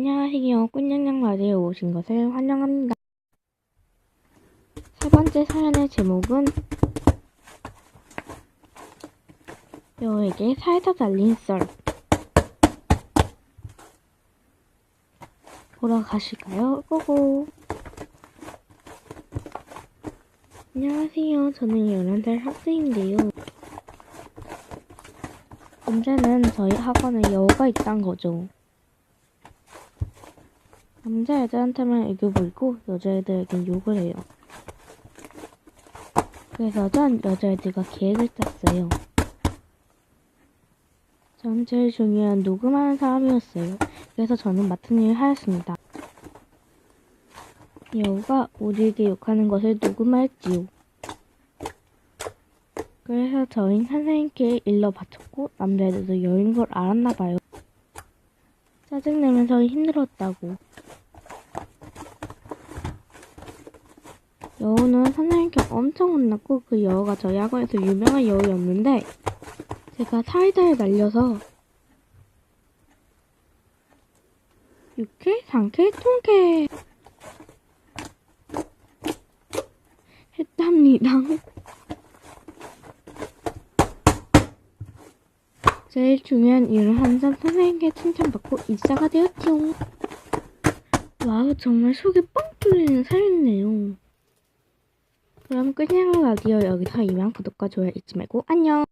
안녕하세요. 꿀냥냥 라디오에 오신 것을 환영합니다. 세 번째 사연의 제목은 여에게 사이다 달린 썰 보러 가실까요? 고고 안녕하세요. 저는 11살 학생인데요. 문제는 저희 학원에 여우가 있단 거죠. 남자애들한테만 애교 보이고 여자애들에겐 욕을 해요. 그래서 전 여자애들과 계획을 짰어요. 전 제일 중요한 녹음하는 사람이었어요. 그래서 저는 맡은 일을 하였습니다. 여우가 우리에게 욕하는 것을 녹음할지요. 그래서 저희 선생님께 일러 바쳤고 남자애들도 여인 걸 알았나 봐요. 짜증내면서 힘들었다고. 여우는 선생님께 엄청 혼났고 그 여우가 저희 학원에서 유명한 여우였는데 제가 사이다를 날려서 육회, 상쾌, 통쾌 했답니다. 제일 중요한 일을 한점 선생님께 칭찬받고 입사가 되었지요. 와우 정말 속이 뻥 뚫리는 사연이네요. 그럼 그냥 라디오 여기서 이만 구독과 좋아요 잊지 말고 안녕.